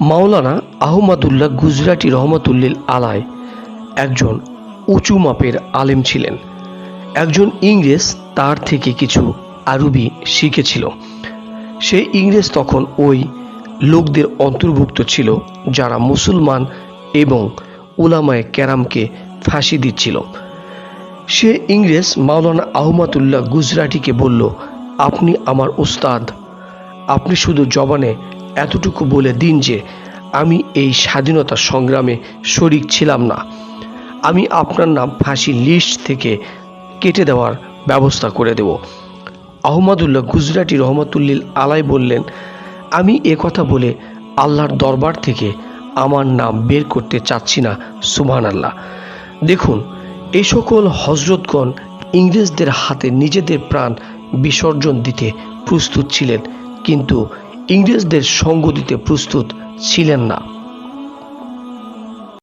মাওলানা আহমদুল্লাহ গুজরাটি রহমতুল্লিল আলায় একজন উঁচু মাপের আলেম ছিলেন। একজন ইংরেজ, তার থেকে কিছু আরবি শিখেছিল। সেই ইংরেজ তখন ওই লোকদের অন্তর্ভুক্ত ছিল যারা মুসলমান এবং উলামায়ে ক্যারামকে ফাঁসি দিচ্ছিল। সে ইংরেজ মাওলানা আহমদুল্লাহ গুজরাটিকে বলল, আপনি আমার উস্তাদ। আপনি শুধু জবানে এতটুকু বলে দিন যে আমি এই স্বাধীনতা সংগ্রামে শরিক ছিলাম না। আমি আপনার নাম ফাঁসি লিস্ট থেকে কেটে দেওয়ার ব্যবস্থা করে দেব। আহমদুল্লাহ গুজরাটি রহমতুল্লিল আলাই বললেন, আমি এ কথা বলে আল্লাহর দরবার থেকে আমার নাম বের করতে চাচ্ছি না সুবহান আল্লাহ দেখুন, এ সকল হজরতগণ ইংরেজদের হাতে নিজেদের প্রাণ বিসর্জন দিতে প্রস্তুত ছিলেন, কিন্তু ইংরেজদের সঙ্গ দিতে প্রস্তুত ছিলেন না।